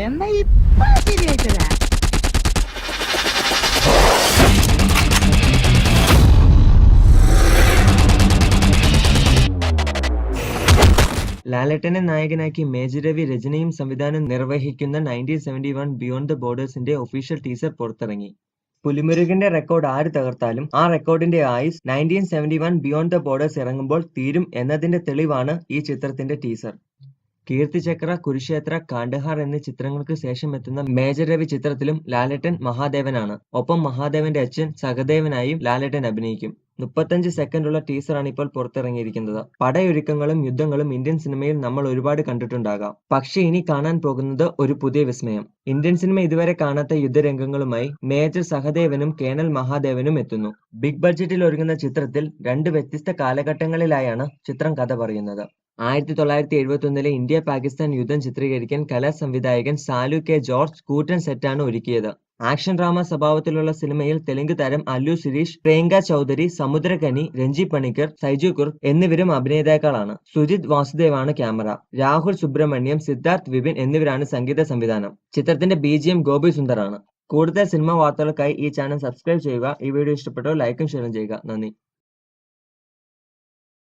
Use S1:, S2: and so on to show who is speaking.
S1: എന്നാ ഇപ്പൊ ശരിയായിട്ടരാ
S2: ലാലേട്ടനെ നായകനാക്കി മേജർ രവി രചനയും സംവിധാനം നിർവഹിക്കുന്ന nineteen seventy one beyond the ബോർഡേഴ്സിന്റെ official teaser പുറത്തിറങ്ങി. പുലിമുരുകന്റെ റെക്കോർഡ് ആര് തകർത്താലും ആ റെക്കോർഡിന്റെ ആയുസ് nineteen seventy one beyond the borders ഇറങ്ങുമ്പോൾ തീരും എന്നതിന്റെ തെളിവാണ് ഈ ചിത്രത്തിന്റെ ടീസർ കീർത്തിചക്ര കുരുക്ഷേത്ര കാണ്ഡഹാർ എന്നീ ചിത്രങ്ങൾക്ക് ശേഷം എത്തുന്ന മേജർ രവി ചിത്രത്തിലും ലാലേട്ടൻ മഹാദേവനാണ്. ഒപ്പം മഹാദേവന്റെ അച്ഛൻ സഹദേവനായും ലാലേട്ടൻ അഭിനയിക്കും. മുപ്പത്തഞ്ച് സെക്കൻഡുള്ള ടീസറാണ് ഇപ്പോൾ പുറത്തിറങ്ങിയിരിക്കുന്നത്. പടയൊരുക്കങ്ങളും യുദ്ധങ്ങളും ഇന്ത്യൻ സിനിമയിൽ നമ്മൾ ഒരുപാട് കണ്ടിട്ടുണ്ടാകാം. പക്ഷേ ഇനി കാണാൻ പോകുന്നത് ഒരു പുതിയ വിസ്മയം. ഇന്ത്യൻ സിനിമ ഇതുവരെ കാണാത്ത യുദ്ധരംഗങ്ങളുമായി മേജർ സഹദേവനും കേണൽ മഹാദേവനും എത്തുന്നു. ബിഗ് ബഡ്ജറ്റിൽ ഒരുങ്ങുന്ന ചിത്രത്തിൽ രണ്ട് വ്യത്യസ്ത കാലഘട്ടങ്ങളിലായാണ് ചിത്രം കഥ പറയുന്നത്. ആയിരത്തി തൊള്ളായിരത്തി എഴുപത്തി ഒന്നിലെ ഇന്ത്യ പാകിസ്ഥാൻ യുദ്ധം ചിത്രീകരിക്കാൻ കലാ സംവിധായകൻ സാലു കെ ജോർജ് കൂറ്റൻ സെറ്റാണ് ഒരുക്കിയത്. ആക്ഷൻ ഡ്രാമ സ്വഭാവത്തിലുള്ള സിനിമയിൽ തെലുങ്ക് താരം അല്ലു സിരീഷ് പ്രിയങ്ക ചൗധരി സമുദ്രകനി രഞ്ജി പണിക്കർ സൈജു കുർ എന്നിവരും അഭിനേതാക്കളാണ്. സുജിത് വാസുദേവാണ് ക്യാമറ രാഹുൽ സുബ്രഹ്മണ്യം സിദ്ധാർത്ഥ് വിപിൻ എന്നിവരാണ് സംഗീത സംവിധാനം. ചിത്രത്തിന്റെ ബി ജി എം ഗോപി സുന്ദറാണ് കൂടുതൽ സിനിമാ വാർത്തകൾക്കായി ഈ ചാനൽ സബ്സ്ക്രൈബ് ചെയ്യുക. ഈ വീഡിയോ ഇഷ്ടപ്പെട്ടോ ലൈക്കും ഷെയറും ചെയ്യുക. നന്ദി.